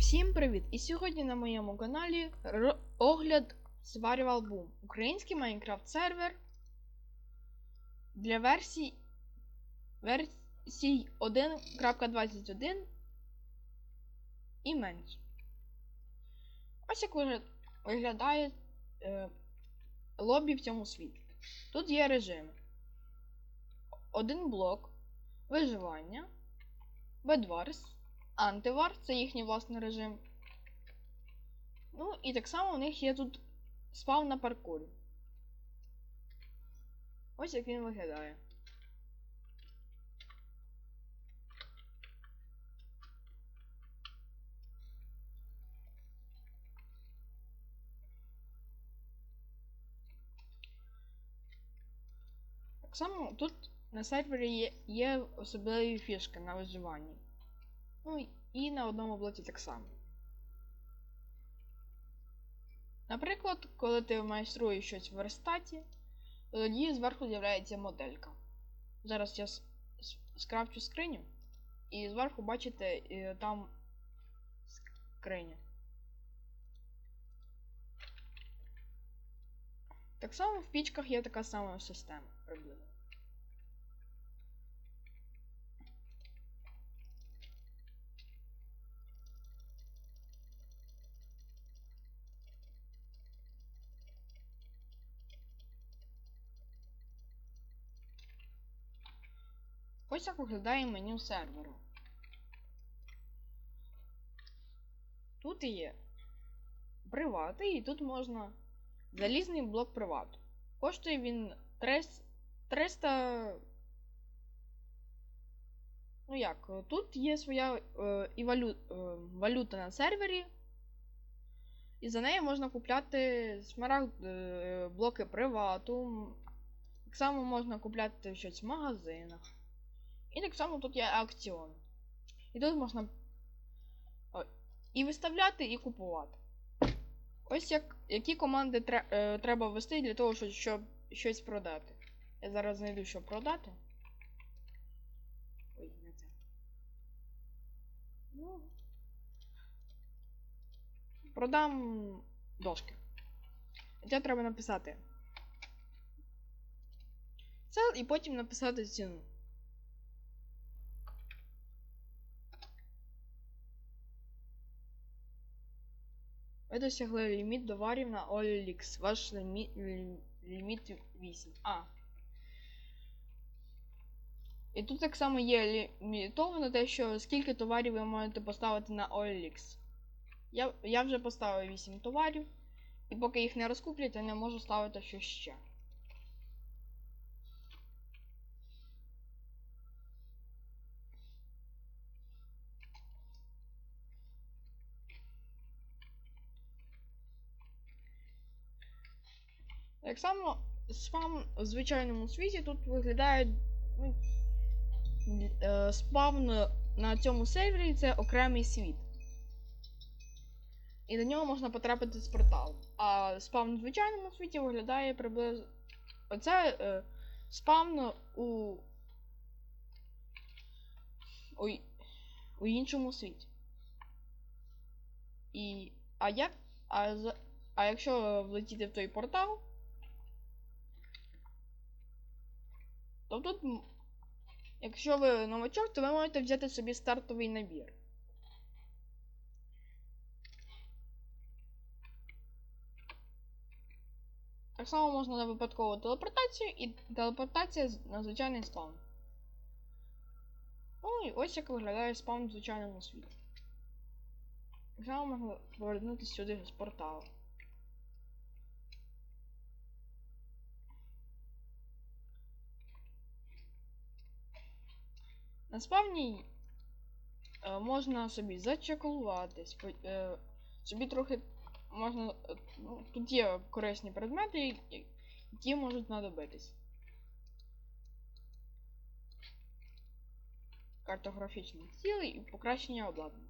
Всім привіт! І сьогодні на моєму каналі огляд Survival Boom. Український Майнкрафт сервер для версій версій 1.21 і менше. Ось як виглядає е, лобі в цьому світі. Тут є режими. Один блок, виживання, Bedwars, Антивар це їхній власний режим. Ну, і так само у них є тут спав на паркурі. Ось як він виглядає. Так само тут на сервері є, є особливі фішки на виживанні. Ну і на одному блоці так само. Наприклад, коли ти майструєш щось в верстаті, то тоді зверху з'являється моделька. Зараз я скрафчу скриню, і зверху бачите там скриня. Так само в пічках є така сама система приблизно. Ось як виглядає меню серверу. Тут є привати, і тут можна залізний блок привату. Коштує він 300. 300... Ну як, тут є своя е, е, валюта на сервері. І за неї можна купляти смарагд, е, блоки привату. Так само можна купляти щось в магазинах. І так само тут є акціон. І тут можна і виставляти, і купувати. Ось як, які команди е, треба ввести для того, щоб, щоб щось продати. Я зараз знайду, що продати. Ой, не це. Ну. Продам дошки. Це треба написати. Це і потім написати ціну. Досягли ліміт товарів на OLX. Ваш ліміт, ліміт 8. А. І тут так само є лімітовано те, що скільки товарів ви можете поставити на OLX. Я, я вже поставив 8 товарів. І поки їх не розкуплять, я не можу ставити щось ще. Так само спам в звичайному світі тут виглядає. ну, е, Спам на цьому сервері це окремий світ. І до нього можна потрапити з порталу. А спам в звичайному світі виглядає приблизно. Оце е, спам у. у. у іншому світі. І. А як. А, а якщо влетіти в той портал, то тут, якщо ви новачок, то ви можете взяти собі стартовий набір. Так само можна на випадкову телепортацію і телепортація на звичайний спаун. Ну і ось як виглядає спаун в звичайному світі. Так само можна повернутися сюди з порталу. На е, можна собі зачекулуватись, е, собі трохи можна. е, Ну, тут є корисні предмети, які- можуть знадобитись. Картографічні ціли і покращення обладнання.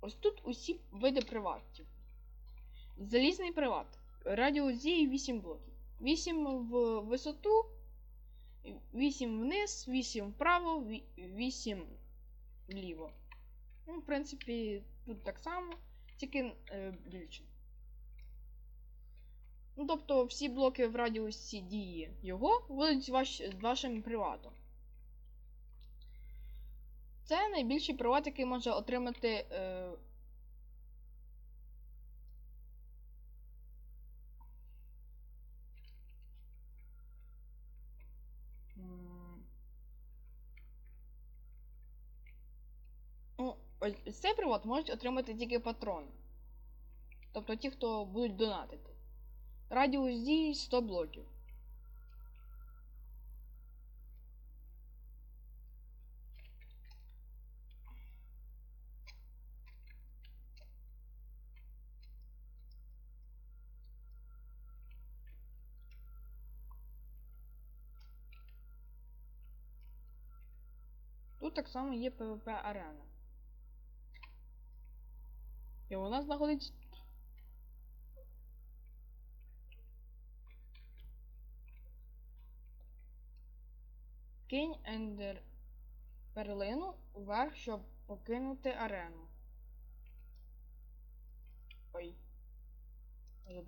Ось тут усі види приватів. Залізний приват. Радіус дії 8 блоків. 8 в висоту 8 вниз, 8 вправо, 8 вліво. Ну, в принципі, тут так само, тільки е, більше. Ну, тобто всі блоки в радіусі дії його будуть ваш, вашим приватом. Це найбільший приват, який може отримати. Е, ось цей привод можуть отримати тільки патрони. Тобто ті, хто будуть донатити. Радіус дії 100 блоків. Тут так само є PvP арена. І вона знаходиться тут. Кинь ендер перлину вверх, щоб покинути арену. Ой. Може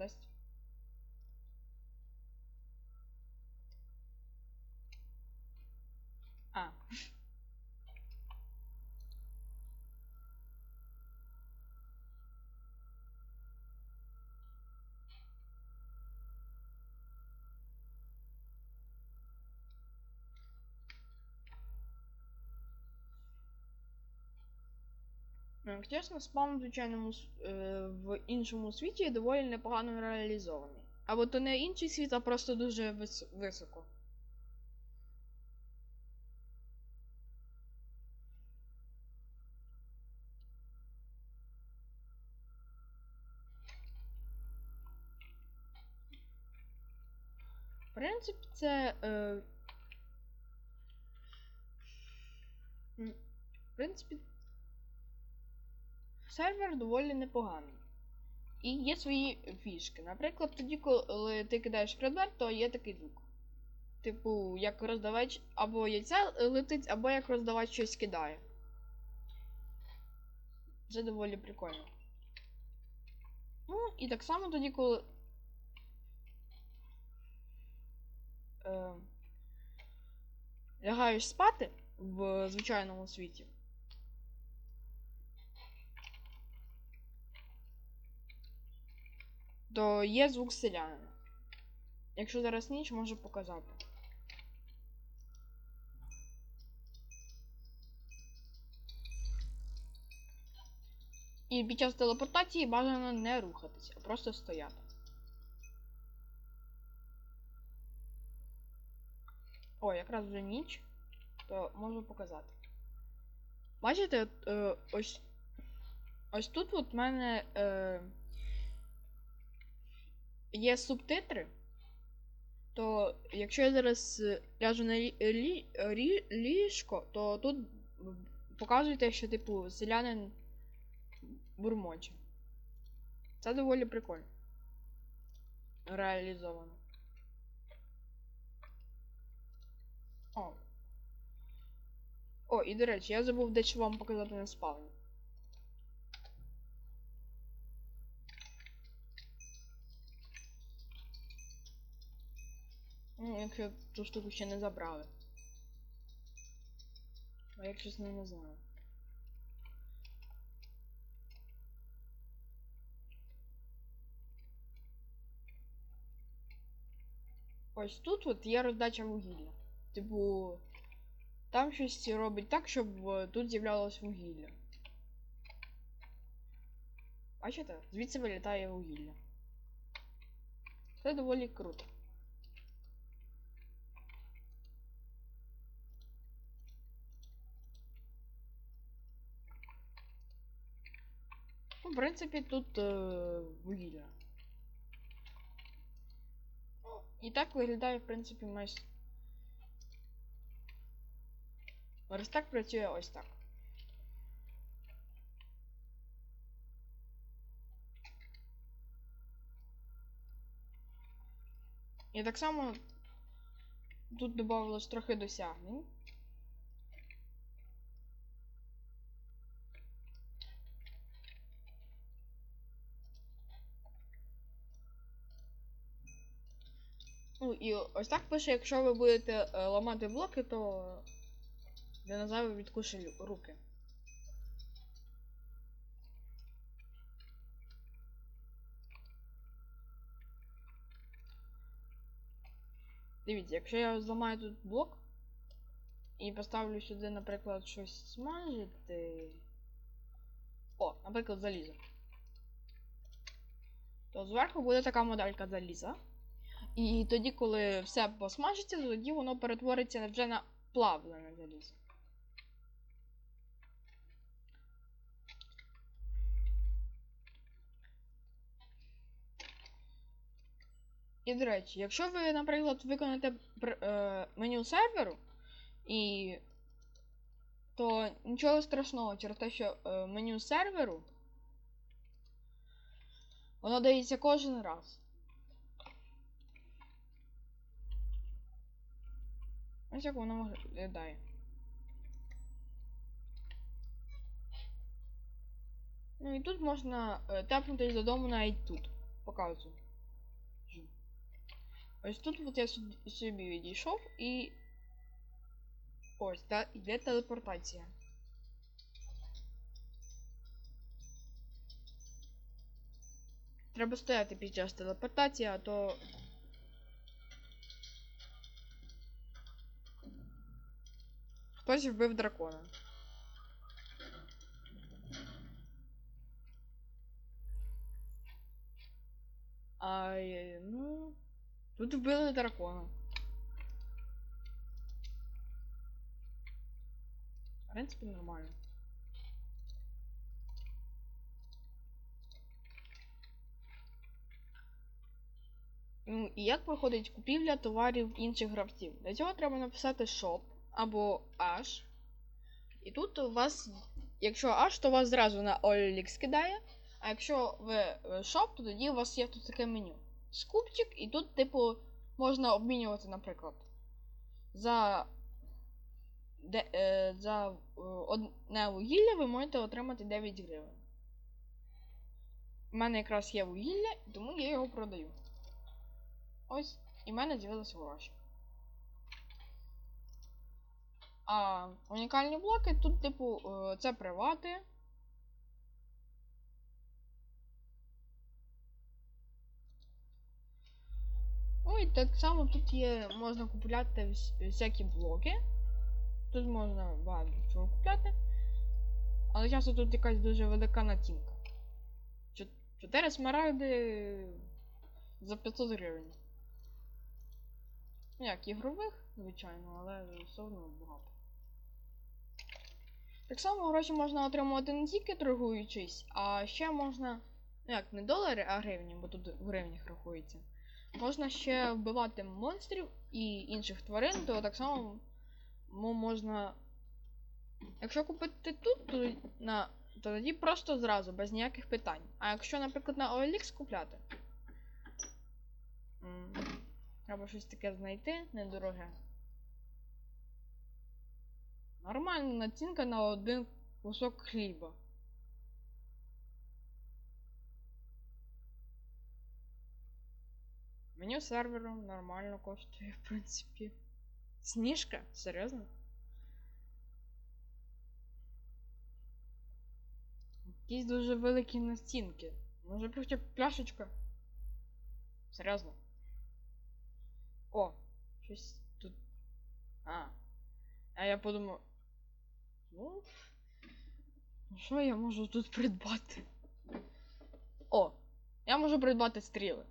чесно, спам в звичайному е, в іншому світі доволі непогано реалізований. Або то не інший світ, а просто дуже вис- високо. В принципі, це. Е... В принципі, сервер доволі непоганий. І є свої фішки. Наприклад, тоді, коли ти кидаєш предмет, то є такий звук. Типу, як роздавач або яйця летить, або як роздавач щось кидає. Це доволі прикольно. Ну, і так само тоді, коли. Е, лягаєш спати в звичайному світі. То є звук селянина. Якщо зараз ніч, можу показати. І під час телепортації бажано не рухатися, а просто стояти. О, якраз вже ніч, то можу показати. Бачите, е, ось ось тут от мене. Е, є субтитри, то якщо я зараз е, ляжу на лі, лі, рі- ліжко, то тут показуєте, що типу селянин бурмоче. Це доволі прикольно. Реалізовано. О. О, і до речі, я забув дещо вам показати на спавні. Ну, якщо ту штуку ще не забрали. А я чесно не знаю. Ось тут от є роздача вугілля. Типу, там щось робить так, щоб е, тут з'являлось вугілля. Бачите? Звідси вилітає вугілля. Це доволі круто. Ну, в принципі, тут е, вугілля. Ну, і так виглядає, в принципі, майже. Верстак працює ось так. І так само тут додавалось трохи досягнень. Ну і ось так пише, якщо ви будете е, ламати блоки, то динозавр відкуше руки. Дивіться, якщо я зламаю тут блок і поставлю сюди, наприклад, щось смажити. О, наприклад, залізо. То зверху буде така моделька заліза. І тоді, коли все посмажиться, тоді воно перетвориться вже на плавлене залізо. І до речі, якщо ви, наприклад, виконаєте е, меню серверу, і то нічого страшного через те, що е, меню серверу воно дається кожен раз. Ось як воно виглядає. Ну і тут можна е, тепнутись додому навіть тут. Показую. Ось тут от я собі відійшов і. Ось, та йде телепортація. Треба стояти під час телепортації, а то. Хтось вбив дракона. Ай, ну. Тут вбили дракона. В принципі, нормально. Ну, і як проходить купівля товарів інших гравців? Для цього треба написати shop або H. І тут у вас, якщо H, то вас зразу на OLX кидає. А якщо ви е, shop, то тоді у вас є тут таке меню. Скупчик, і тут, типу, можна обмінювати, наприклад. За де, е, за е, одне вугілля ви можете отримати 9 гривень. У мене якраз є вугілля, тому я його продаю. Ось, і в мене з'явилися гроші. А унікальні блоки тут, типу, е, це привати. Ну і так само тут є, можна купляти всякі блоки. Тут можна багато чого купляти. Але часто тут якась дуже велика націнка. Чо- Чотири смарагди за 500 гривень. Ну як, ігрових, звичайно, але все одно багато. Так само гроші можна отримувати не тільки торгуючись, а ще можна. Ну як, не долари, а гривні, бо тут в гривнях рахується. Можна ще вбивати монстрів і інших тварин, то так само можна. Якщо купити тут, то, на, то тоді просто зразу, без ніяких питань. А якщо, наприклад, на OLX купляти. Треба щось таке знайти недороге. Нормальна націнка на один кусок хліба. Меню серверу нормально коштує, в принципі. Сніжка? Серйозно? Якісь дуже великі націнки. Може хоча б пляшечка? Серйозно? О, щось тут. А. А я подумав. Ну. Що я можу тут придбати? О! Я можу придбати стріли.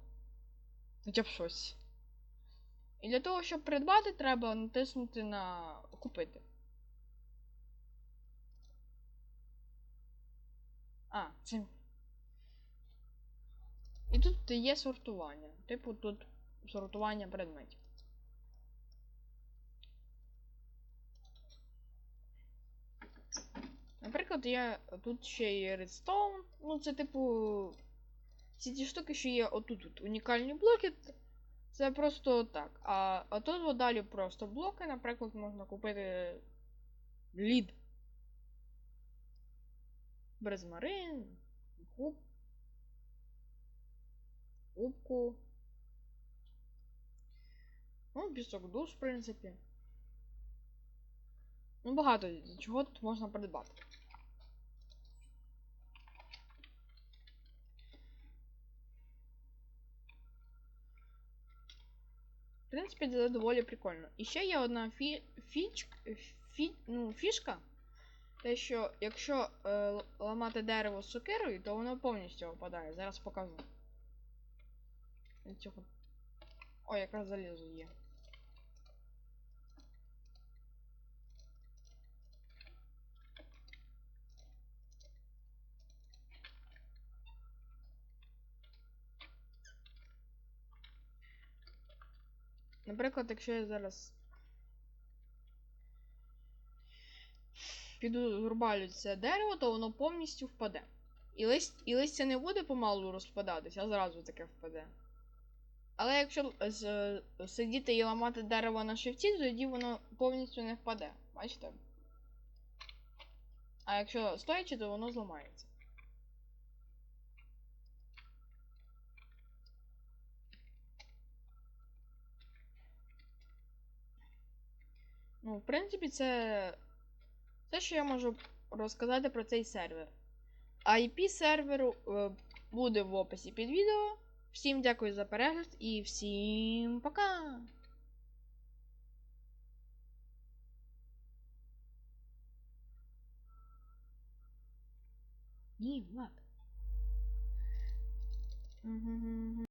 Хоча б щось. І для того, щоб придбати, треба натиснути на купити. А, це. І тут є сортування. Типу тут сортування предметів. Наприклад, я тут ще є Redstone. Ну, це типу. Ці ті штуки, що є отут -от, унікальні блоки. Це просто так. А, а тут далі просто блоки, наприклад, можна купити лід. Брезмарин, куб. Кубку. Ну, пісок душ, в принципі. Ну, багато чого тут можна придбати. В принципі, це доволі прикольно. І ще є одна фі... фіч... фі... ну, фішка. Те, що якщо е, ламати дерево з сокирою, то воно повністю опадає. Зараз покажу. Від Цього... О, якраз залізо є. Наприклад, якщо я зараз піду зрубалю це дерево, то воно повністю впаде. І, лист, і листя не буде помалу розпадатися, а зразу таке впаде. Але якщо з, сидіти і ламати дерево на шифті, тоді воно повністю не впаде. Бачите? А якщо стоячи, то воно зламається. Ну, в принципі, це все, що я можу розказати про цей сервер. IP серверу е, буде в описі під відео. Всім дякую за перегляд і всім пока! Ні. Мгм.